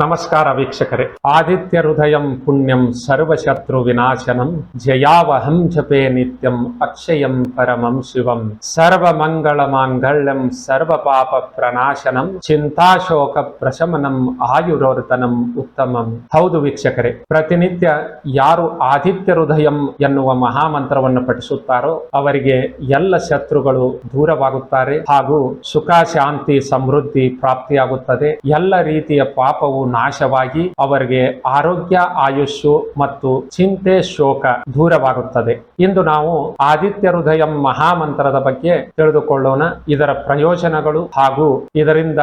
ನಮಸ್ಕಾರ ವೀಕ್ಷಕರೇ. ಆದಿತ್ಯ ಹೃದಯಂ ಪುಣ್ಯಂ ಸರ್ವಶತ್ರು ವಿನಾಶನಂ, ಜಯಾವಹಂ ಜಪೇ ನಿತ್ಯಂ ಅಕ್ಷಯಂ ಪರಮಂ ಶಿವಂ. ಸರ್ವ ಮಂಗಳ ಮಾಂಗಲ್ಯಂ ಸರ್ವ ಪಾಪ ಪ್ರನಾಶನಂ ಚಿಂತಾಶೋಕ ಪ್ರಶಮನಂ ಆಯುರೋರ್ತನಂ ಉತ್ತಮಂ. ಹೌದು ವೀಕ್ಷಕರೇ, ಪ್ರತಿನಿತ್ಯ ಯಾರು ಆದಿತ್ಯ ಹೃದಯಂ ಎನ್ನುವ ಮಹಾಮಂತ್ರವನ್ನು ಪಠಿಸುತ್ತಾರೋ ಅವರಿಗೆ ಎಲ್ಲ ಶತ್ರುಗಳು ದೂರವಾಗುತ್ತಾರೆ ಹಾಗೂ ಸುಖ, ಶಾಂತಿ, ಸಮೃದ್ಧಿ ಪ್ರಾಪ್ತಿಯಾಗುತ್ತದೆ. ಎಲ್ಲ ರೀತಿಯ ಪಾಪವು ನಾಶವಾಗಿ ಅವರಿಗೆ ಆರೋಗ್ಯ, ಆಯುಷ್ಯು ಮತ್ತು ಚಿಂತೆ, ಶೋಕ ದೂರವಾಗುತ್ತದೆ. ಇಂದು ನಾವು ಆದಿತ್ಯ ಹೃದಯಂ ಮಹಾಮಂತ್ರದ ಬಗ್ಗೆ ತಿಳಿದುಕೊಳ್ಳೋಣ. ಇದರ ಪ್ರಯೋಜನಗಳು ಹಾಗೂ ಇದರಿಂದ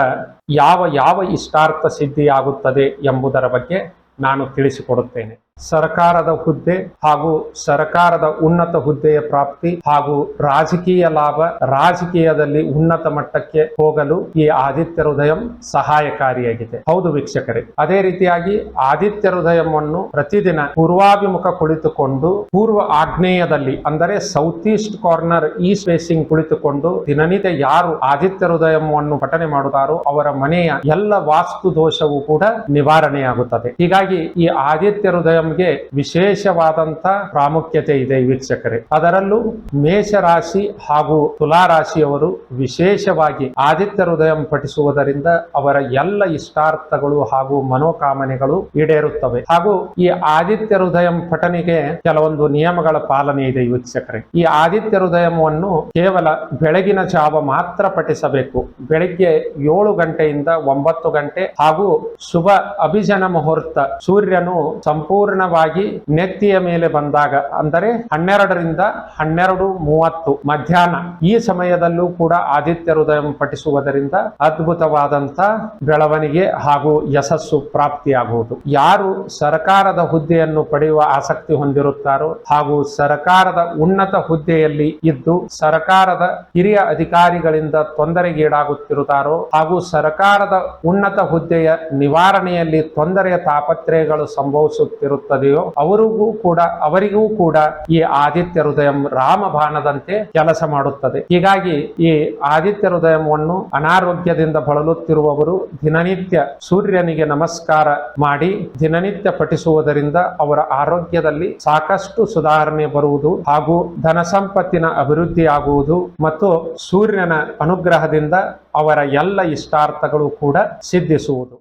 ಯಾವ ಯಾವ ಇಷ್ಟಾರ್ಥ ಸಿದ್ಧಿಯಾಗುತ್ತದೆ ಎಂಬುದರ ಬಗ್ಗೆ ನಾನು ತಿಳಿಸಿಕೊಡುತ್ತೇನೆ. ಸರ್ಕಾರದ ಹುದ್ದೆ ಹಾಗೂ ಸರ್ಕಾರದ ಉನ್ನತ ಹುದ್ದೆಯ ಪ್ರಾಪ್ತಿ ಹಾಗೂ ರಾಜಕೀಯ ಲಾಭ ರಾಜಕೀಯದಲ್ಲಿ ಉನ್ನತ ಮಟ್ಟಕ್ಕೆ ಹೋಗಲು ಈ ಆದಿತ್ಯ ಹೃದಯಂ ಸಹಾಯಕಾರಿಯಾಗಿದೆ. ಹೌದು ವೀಕ್ಷಕರೇ, ಅದೇ ರೀತಿಯಾಗಿ ಆದಿತ್ಯ ಹೃದಯವನ್ನು ಪ್ರತಿದಿನ ಪೂರ್ವಾಭಿಮುಖ ಕುಳಿತುಕೊಂಡು, ಪೂರ್ವ ಆಗ್ನೇಯದಲ್ಲಿ ಅಂದರೆ south east corner east facing ಕುಳಿತುಕೊಂಡು, ದಿನನಿತ್ಯ ಯಾರು ಆದಿತ್ಯ ಹೃದಯವನ್ನು ಪಠನೆ ಮಾಡುತ್ತಾರೋ ಅವರ ಮನೆಯ ಎಲ್ಲ ವಾಸ್ತು ದೋಷವೂ ಕೂಡ ನಿವಾರಣೆಯಾಗುತ್ತದೆ. ಹೀಗಾಗಿ ಈ ಆದಿತ್ಯ ಹೃದಯಂಗೆ ವಿಶೇಷವಾದಂತ ಪ್ರಾಮುಖ್ಯತೆ ಇದೆ ವೀಕ್ಷಕರೇ. ಅದರಲ್ಲೂ ಮೇಷ ರಾಶಿ ಹಾಗೂ ತುಲಾ ರಾಶಿಯವರು ವಿಶೇಷವಾಗಿ ಆದಿತ್ಯ ಹೃದಯಂ ಪಠಿಸುವುದರಿಂದ ಅವರ ಎಲ್ಲ ಇಷ್ಟಾರ್ಥಗಳು ಹಾಗೂ ಮನೋಕಾಮನೆಗಳು ಈಡೇರುತ್ತವೆ. ಹಾಗೂ ಈ ಆದಿತ್ಯ ಹೃದಯಂ ಪಠನೆಗೆ ಕೆಲವೊಂದು ನಿಯಮಗಳ ಪಾಲನೆ ಇದೆ ವೀಕ್ಷಕರೇ. ಈ ಆದಿತ್ಯ ಹೃದಯವನ್ನು ಕೇವಲ ಬೆಳಗಿನ ಜಾವ ಮಾತ್ರ ಪಠಿಸಬೇಕು. ಬೆಳಿಗ್ಗೆ ಏಳು ಗಂಟೆಯಿಂದ ಒಂಬತ್ತು ಗಂಟೆ ಹಾಗೂ ಶುಭ ಅಭಿಜನ ಮುಹೂರ್ತ ಸೂರ್ಯನು ಸಂಪೂರ್ಣವಾಗಿ ನೆತ್ತಿಯ ಮೇಲೆ ಬಂದಾಗ, ಅಂದರೆ ಹನ್ನೆರಡರಿಂದ ಹನ್ನೆರಡು ಮೂವತ್ತು ಮಧ್ಯಾಹ್ನ, ಈ ಸಮಯದಲ್ಲೂ ಕೂಡ ಆದಿತ್ಯ ಹೃದಯ ಪಠಿಸುವುದರಿಂದ ಅದ್ಭುತವಾದಂತ ಬೆಳವಣಿಗೆ ಹಾಗೂ ಯಶಸ್ಸು ಪ್ರಾಪ್ತಿಯಾಗುವುದು. ಯಾರು ಸರ್ಕಾರದ ಹುದ್ದೆಯನ್ನು ಪಡೆಯುವ ಆಸಕ್ತಿ ಹೊಂದಿರುತ್ತಾರೋ ಹಾಗೂ ಸರ್ಕಾರದ ಉನ್ನತ ಹುದ್ದೆಯಲ್ಲಿ ಇದ್ದು ಸರ್ಕಾರದ ಹಿರಿಯ ಅಧಿಕಾರಿಗಳಿಂದ ತೊಂದರೆಗೀಡಾಗುತ್ತಿರುತ್ತಾರೋ ಹಾಗೂ ಸರ್ಕಾರದ ಉನ್ನತ ಹುದ್ದೆಯ ನಿವಾರಣೆಯಲ್ಲಿ ತೊಂದರೆಯ ತಾಪತ್ರಯಗಳು ಸಂಭವಿಸುತ್ತಿರುತ್ತದೆಯೋ ಅವರಿಗೂ ಕೂಡ ಅವರಿಗೂ ಕೂಡ ಈ ಆದಿತ್ಯ ಹೃದಯಂ ರಾಮಬಾಣದಂತೆ ಕೆಲಸ ಮಾಡುತ್ತದೆ. ಹೀಗಾಗಿ ಈ ಆದಿತ್ಯ ಹೃದಯವನ್ನು ಅನಾರೋಗ್ಯದಿಂದ ಬಳಲುತ್ತಿರುವವರು ದಿನನಿತ್ಯ ಸೂರ್ಯನಿಗೆ ನಮಸ್ಕಾರ ಮಾಡಿ, ದಿನನಿತ್ಯ ಪಠಿಸುವುದರಿಂದ ಅವರ ಆರೋಗ್ಯದಲ್ಲಿ ಸಾಕಷ್ಟು ಸುಧಾರಣೆ ಬರುವುದು ಹಾಗೂ ಧನ ಸಂಪತ್ತಿನ ಅಭಿವೃದ್ಧಿ ಆಗುವುದು ಮತ್ತು ಸೂರ್ಯನ ಅನುಗ್ರಹದಿಂದ ಅವರ ಎಲ್ಲ ಇಷ್ಟಾರ್ಥಗಳು ಕೂಡ ಸಿದ್ಧಿಸುವುದು.